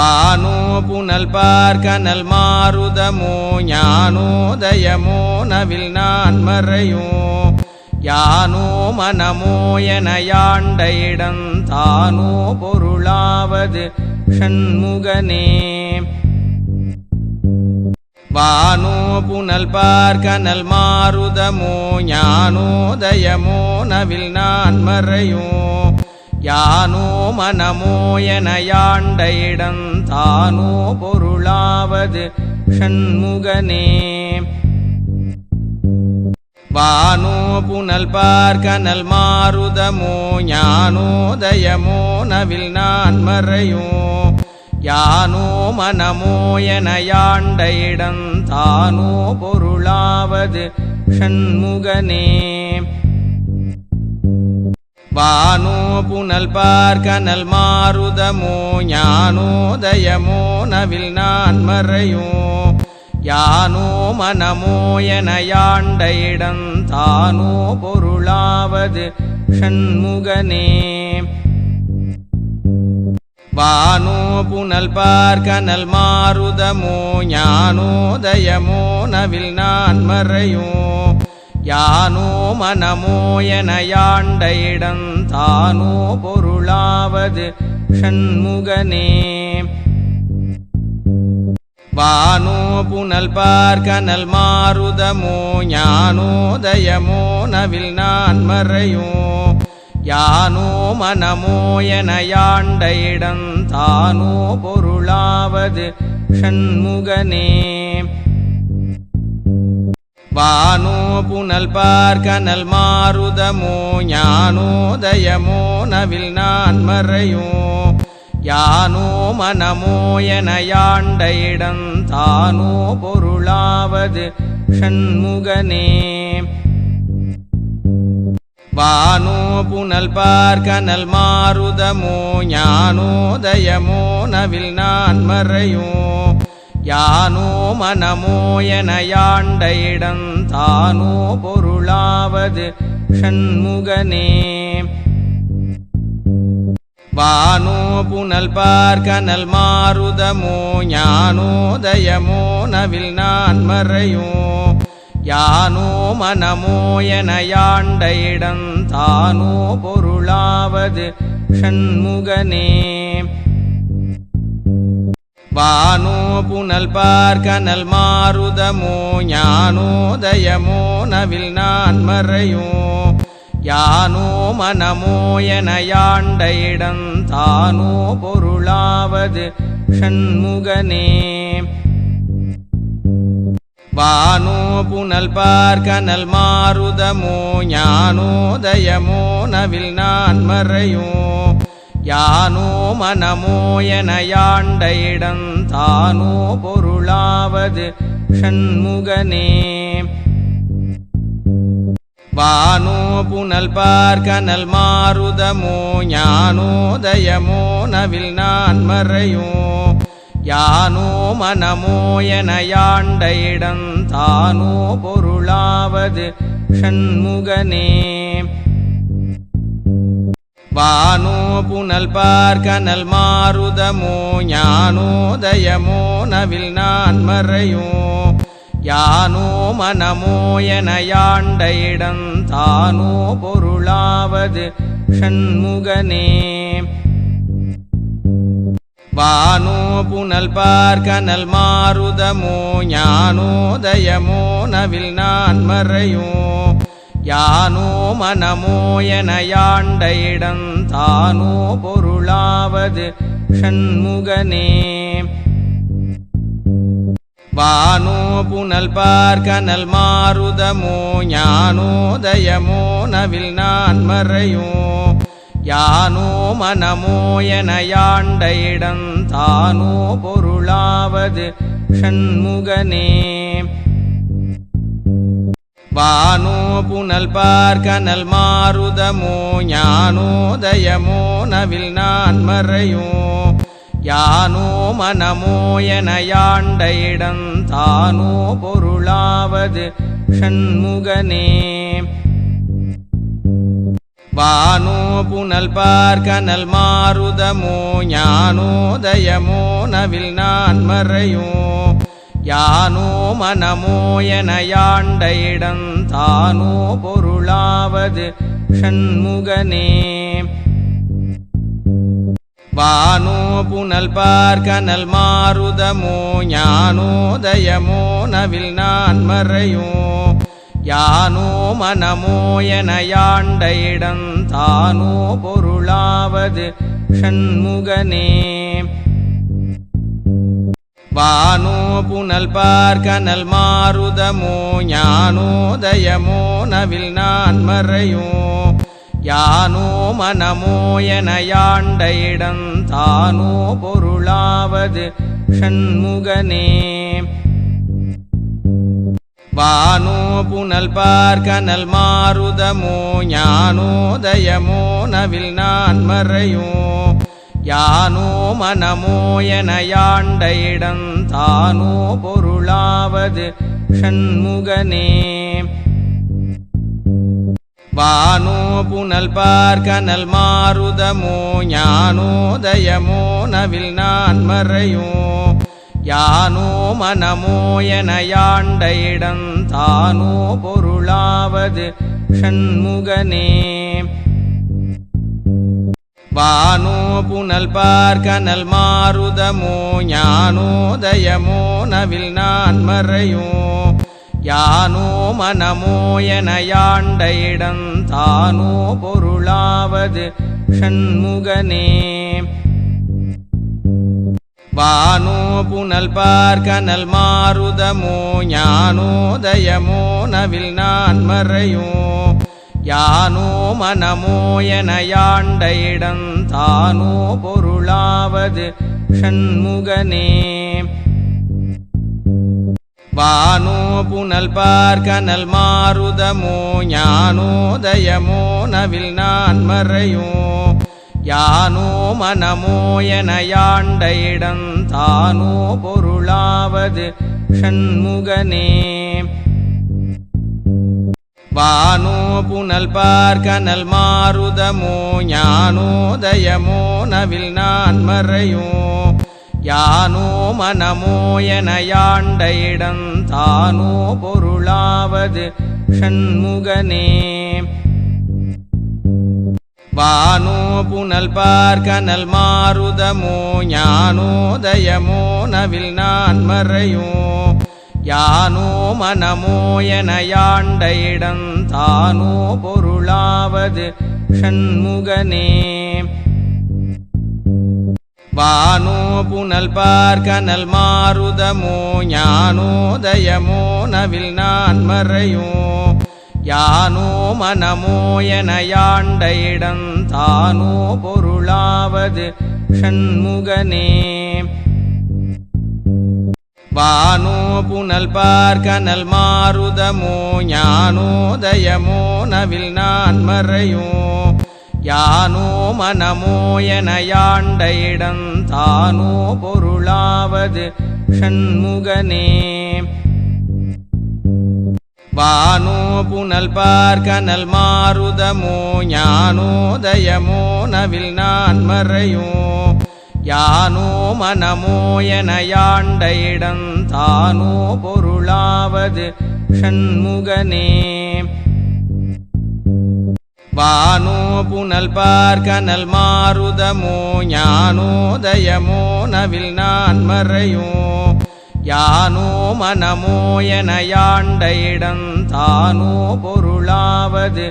வானோ புனல் பார்க்கனல் மாறுதமோ ஞானோதயமோ நவில் நான் மறையோ. யானோ மனமோ என யாண்ட இடம் தானோ பொருளாவது ஷண்முகனே. வானோ புனல் பார்க்கனல் மாறுதமோ ஞானோதயமோ நவில் நான் மறையோ. யானோ மனமோ என யாண்ட இடம் தானோ பொருளாவது ஷண்முகனே. வானோ புனல் பார்க்கனல் மாறுதமோ ஞானோதயமோ நவில் நான் மறையோ. யானோ மனமோ என யாண்ட இடம் தானோ பொருளாவது ஷண்முகனே. வானோ புனல் பார்க்கனல் மாறுதமோ ஞானோதயமோ நவில் நான் மறையோ. யானோ மனமோ என யாண்ட இடம் தானோ பொருளாவது ஷண்முகனே. வானோ புனல் பார்க்கனல் மாறுதமோ ஞானோதயமோ நவில் நான் மறையோ. யானோ மனமோ என யாண்ட இடம் தானோ பொருளாவது ஷண்முகனே வானோ புனல் பார்க்கனல் மாருதமோ ஞானோதயமோ நவில் நான் மறையோ. யானோ மனமோ என யாண்ட இடம் தானோ பொருளாவது ஷண்முகனே வானோ புனல் பார்க்கனல் மாறுதமோ ஞானோதயமோ நவில் நான் மறையோ. யானோ மனமோ என யாண்ட இடம் தானோ பொருளாவது ஷண்முகனே. வானோ புனல் பார்க்கனல் மாறுதமோ ஞானோதயமோ நவில் நான் மறையோ. யானோ மனமோ என யாண்ட இடம் தானோ பொருளாவது ஷண்முகனே வானோ புனல் பார்க்கனல் மாருதமோ ஞானோதயமோ நவில் நான் மறையோ. யானோ மனமோ என யாண்ட இடம் தானோ பொருளாவது ஷண்முகனே வானோ புனல் பார்க்கனல் மாறுதமோ ஞானோதயமோ நவில் நான் மறையோ யானோ மனமோ என யாண்ட இடம் தானோ பொருளாவது ஷண்முகனே வானோ புனல் பார்க்கனல் மாறுதமோ ஞானோதயமோ நவில் நான் மறையோ யானோ மனமோ என யாண்ட இடம் தானோ பொருளாவது ஷண்முகனே வானோ புனல் பார்க்கனல் மாருதமோ ஞானோதயமோ நவில் நான் மறையோ. யானோ மனமோ என யாண்ட இடம் தானோ பொருளாவது ஷண்முகனே வானோ புனல் பார்க்கனல் மாறுதமோ ஞானோதயமோ நவில் நான் மறையோ. யானோ மனமோ என யாண்ட இடம் தானோ பொருளாவது ஷண்முகனே. வானோ புனல் பார்க்கனல் மாறுதமோ ஞானோதயமோ நவில் நான் மறையோ. யானோ மனமோ என யாண்ட இடம் தானோ பொருளாவது ஷண்முகனே வானோ புனல் பார்க்கனல் மாருதமோ ஞானோதயமோ நவில் நான் மறையோ. யானோ மனமோ என யாண்ட இடம் தானோ பொருளாவது ஷண்முகனே வானோ புனல் பார்க்கனல் மாறுதமோ ஞானோதயமோ நவில் நான் மறையோ. யானோ மனமோ என யாண்ட இடம் தானோ பொருளாவது ஷண்முகனே. வானோ புனல் பார்க்கனல் மாறுதமோ ஞானோதயமோ நவில் நான் மறையோ. யானோ மனமோ என யாண்ட இடம் தானோ பொருளாவது ஷண்முகனே வானோ புனல் பார்க்கனல் மாருதமோ ஞானோதயமோ நவில் நான் மறையோ. யானோ மனமோ என யாண்ட இடம் தானோ பொருளாவது ஷண்முகனே வானோ புனல் பார்க்கனல் மாறுதமோ ஞானோதயமோ நவில் நான் மறையோ. யானோ மனமோ என யாண்ட இடம் தானோ பொருளாவது ஷண்முகனே. வானோ புனல் பார்க்கனல் மாறுதமோ ஞானோதயமோ நவில் நான் மறையோ. யானோ மனமோ என யாண்ட இடம் தானோ பொருளாவது ஷண்முகனே வானோ புனல் பார்க்கனல் மாருதமோ ஞானோதயமோ நவில் நான் மறையோ. யானோ மனமோ என யாண்ட இடம் தானோ பொருளாவது ஷண்முகனே வானோ புனல் பார்க்கனல் மாறுதமோ ஞானோதயமோ நவில் நான் மறையோ யானோ மனமோ என யாண்ட இடம் தானோ பொருளாவது ஷண்முகனே வானோ புனல் பார்க்கனல் மாறுதமோ ஞானோதயமோ நவில் நான் மறையோ யானோ மனமோ என யாண்ட இடம் தானோ பொருளாவது ஷண்முகனே வானோ புனல் பார்க்கனல் மாருதமோ ஞானோதயமோ நவில் நான் மறையோ. யானோ மனமோ என யாண்ட இடம் தானோ பொருளாவது ஷண்முகனே வானோ புனல் பார்க்கனல் மாறுதமோ ஞானோதயமோ நவில் நான் மறையோ யானோ மனமோ என யாண்ட இடம் தானோ பொருளாவது ஷண்முகனே வானோ புனல் பார்க்கனல் மாறுதமோ ஞானோதயமோ நவில் நான் மறையோ யானோ மனமோ என யாண்ட இடம் தானோ பொருளாவது ஷண்முகனே வானோ புனல் பார்க்கனல் மாருதமோ ஞானோதயமோ நவில் நான் மறையோ. யானோ மனமோ என யாண்ட இடம் தானோ பொருளாவது ஷண்முகனே வானோ புனல் பார்க்கனல் மாறுதமோ ஞானோதயமோ நவில் நான் மறையோ. யானோ மனமோ என யாண்ட இடம் தானோ பொருளாவது ஷண்முகனே. வானோ புனல் பார்க்கனல் மாறுதமோ ஞானோதயமோ நவில் நான் மறையோ. யானோ மனமோ என யாண்ட இடம் தானோ பொருளாவது ஷண்முகனே வானோ புனல் பார்க்கனல் மாருதமோ ஞானோதயமோ நவில் நான் மறையோ. யானோ மனமோ என யாண்ட இடம் தானோ பொருளாவது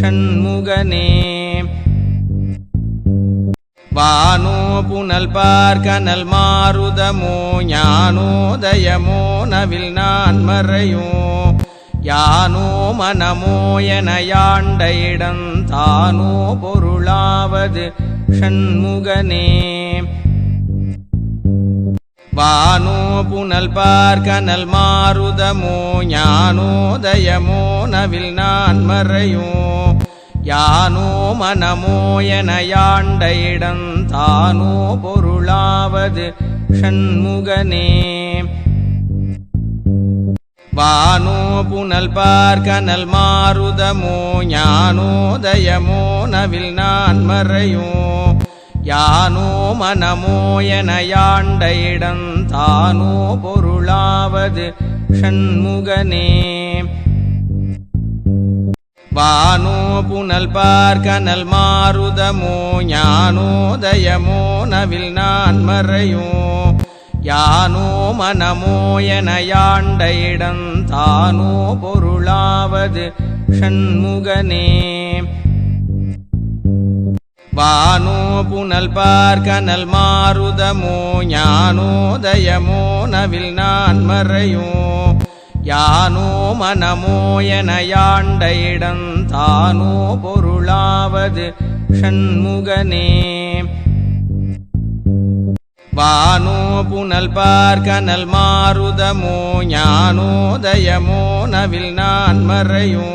ஷண்முகனே வானோ புனல் பார்க்கனல் மாறுதமோ ஞானோதயமோ நவில் நான் மறையோ யானோ மனமோ என யாண்ட இடம் தானோ பொருளாவது ஷண்முகனே வானோ புனல் பார்க்கனல் மாறுதமோ ஞானோதயமோ நவில் நான் மறையோ யானோ மனமோ என யாண்ட இடம் தானோ பொருளாவது ஷண்முகனே வானோ புனல் பார்க்கனல் மாருதமோ ஞானோதயமோ நவில் நான் மறையோ. யானோ மனமோ என யாண்ட இடம் தானோ பொருளாவது ஷண்முகனே வானோ புனல் பார்க்கனல் மாறுதமோ ஞானோதயமோ நவில் நான் மறையோ. யானோ மனமோ என யாண்ட இடம் தானோ பொருளாவது ஷண்முகனே. வானோ புனல் பார்க்கனல் மாறுதமோ ஞானோதயமோ நவில் நான் மறையோ. யானோ மனமோ என யாண்ட இடம் தானோ பொருளாவது ஷண்முகனே வானோ புனல் பார்க்கனல் மாருதமோ ஞானோதயமோ நவில் நான் மறையோ.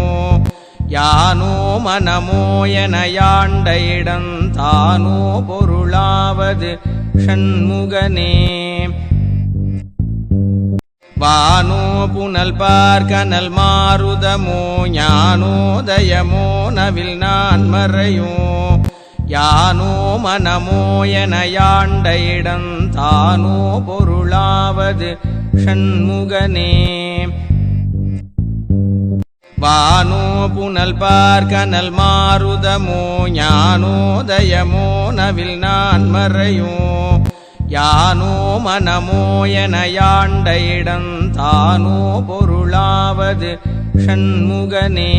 யானோ மனமோ என யாண்ட இடம் தானோ பொருளாவது ஷண்முகனே வானோ புனல் பார்க்கனல் மாறுதமோ ஞானோதயமோ நவில் நான் மறையோ யானோ மனமோ என யாண்ட இடம் தானோ பொருளாவது ஷண்முகனே வானோ புனல் பார்க்கனல் மாறுதமோ ஞானோதயமோ நவில் நான் மறையோ யானோ மனமோ என யாண்ட இடம் தானோ பொருளாவது ஷண்முகனே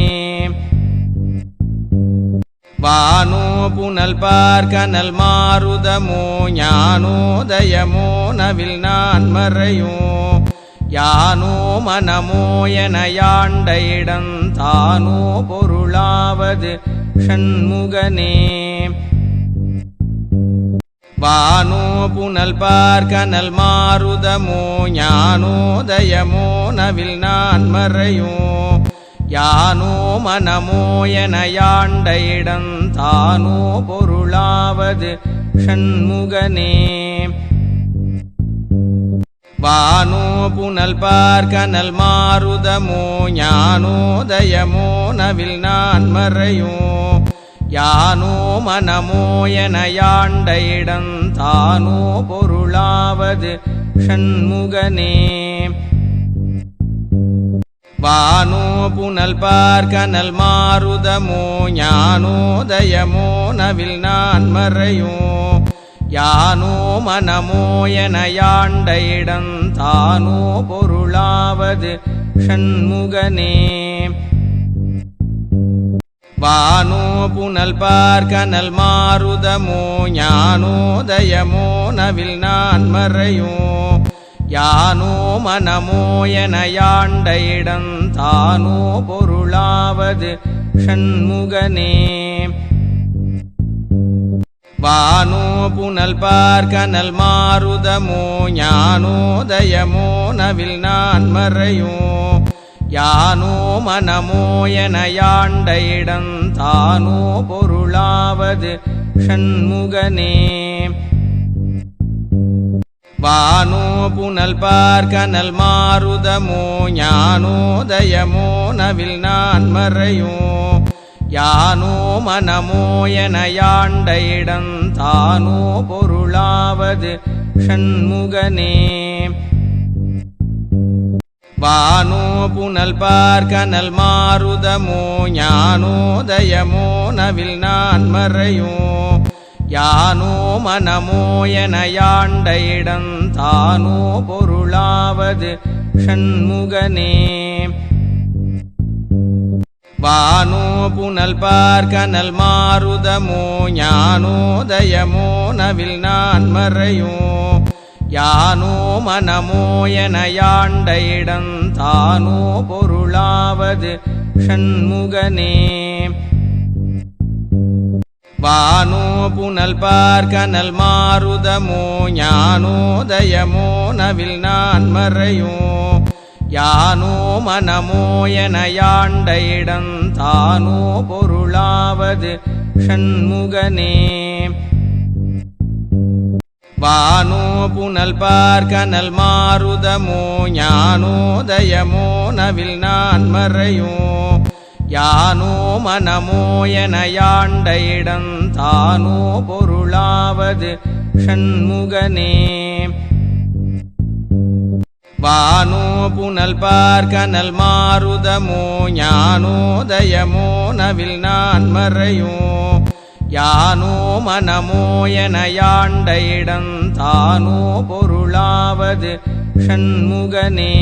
வானோ புனல் பார்க்கனல் மாருதமோ ஞானோதயமோ நவில் நான் மறையோ. யானோ மனமோ என யாண்ட இடம் தானோ பொருளாவது ஷண்முகனே வானோ புனல் பார்க்கனல் மாறுதமோ ஞானோதயமோ நவில் நான் மறையோ. யானோ மனமோ என யாண்ட இடம் தானோ பொருளாவது ஷண்முகனே. வானோ புனல் பார்க்கனல் மாறுதமோ ஞானோதயமோ நவில் நான் மறையோ. யானோ மனமோ என யாண்ட இடம் தானோ பொருளாவது ஷண்முகனே வானோ புனல் பார்க்கனல் மாருதமோ ஞானோதயமோ நவில் நான் மறையோ. யானோ மனமோ என யாண்ட இடம் தானோ பொருளாவது ஷண்முகனே வானோ புனல் பார்க்கனல் மாறுதமோ ஞானோதயமோ நவில் நான் மறையோ. யானோ மனமோ என யாண்ட இடம் தானோ பொருளாவது ஷண்முகனே. வானோ புனல் பார்க்கனல் மாறுதமோ ஞானோதயமோ நவில் நான் மறையோ. யானோ மனமோ என யாண்ட இடம் தானோ பொருளாவது ஷண்முகனே வானோ புனல் பார்க்கனல் மாருதமோ ஞானோதயமோ நவில் நான் மறையோ. யானோ மனமோ என யாண்ட இடம் தானோ பொருளாவது ஷண்முகனே வானோ புனல் பார்க்கனல் மாறுதமோ ஞானோதயமோ நவில் நான் மறையோ யானோ மனமோ என யாண்ட இடம் தானோ பொருளாவது ஷண்முகனே வானோ புனல் பார்க்கனல் மாறுதமோ ஞானோதயமோ நவில் நான் மறையோ யானோ மனமோ என யாண்ட இடம் தானோ பொருளாவது ஷண்முகனே வானோ புனல் பார்க்கனல் மாருதமோ ஞானோதயமோ நவில் நான் மறையோ. யானோ மனமோ என யாண்ட இடம் தானோ பொருளாவது ஷண்முகனே வானோ புனல் பார்க்கனல் மாறுதமோ ஞானோதயமோ நவில் நான் மறையோ. யானோ மனமோ என யாண்ட இடம் தானோ பொருளாவது ஷண்முகனே. வானோ புனல் பார்க்கனல் மாறுதமோ ஞானோதயமோ நவில் நான் மறையோ. யானோ மனமோ என யாண்ட இடம் தானோ பொருளாவது ஷண்முகனே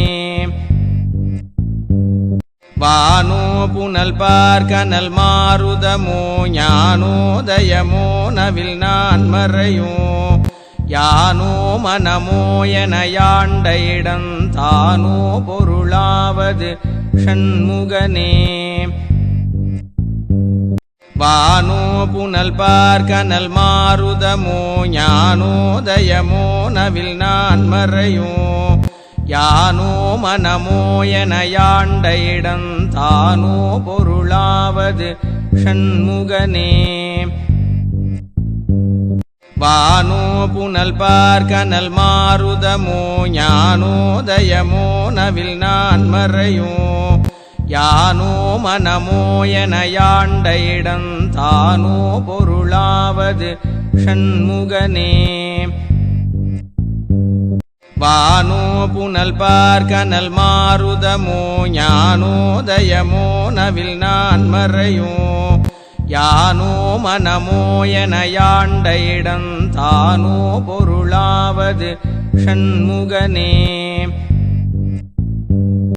வானோ புனல் பார்க்கனல் மாருதமோ ஞானோதயமோ நவில் நான் மறையோ. யானோ மனமோ என யாண்ட இடம் தானோ பொருளாவது ஷண்முகனே வானோ புனல் பார்க்கனல் மாருதமோ ஞானோதயமோ நவில் நான் மறையோ யானோ மனமோ என யாண்ட இடம் தானோ பொருளாவது ஷண்முகனே வானோ புனல் பார்க்கனல் ஞானோதயமோ நவில் நான் மறையோ யானோ மனமோ என யாண்ட இடம் தானோ பொருளாவது ஷண்முகனே வானோ புனல் ஞானோதயமோ நவில் நான் மறையோ யானோ மனமோ என யாண்ட இடம் தானோ பொருளாவது ஷண்முகனே வானோ புனல் பார்க்கனல் மாருதமோ ஞானோதயமோ நவில் நான் மறையோ. யானோ மனமோ என யாண்ட இடம் தானோ பொருளாவது ஷண்முகனே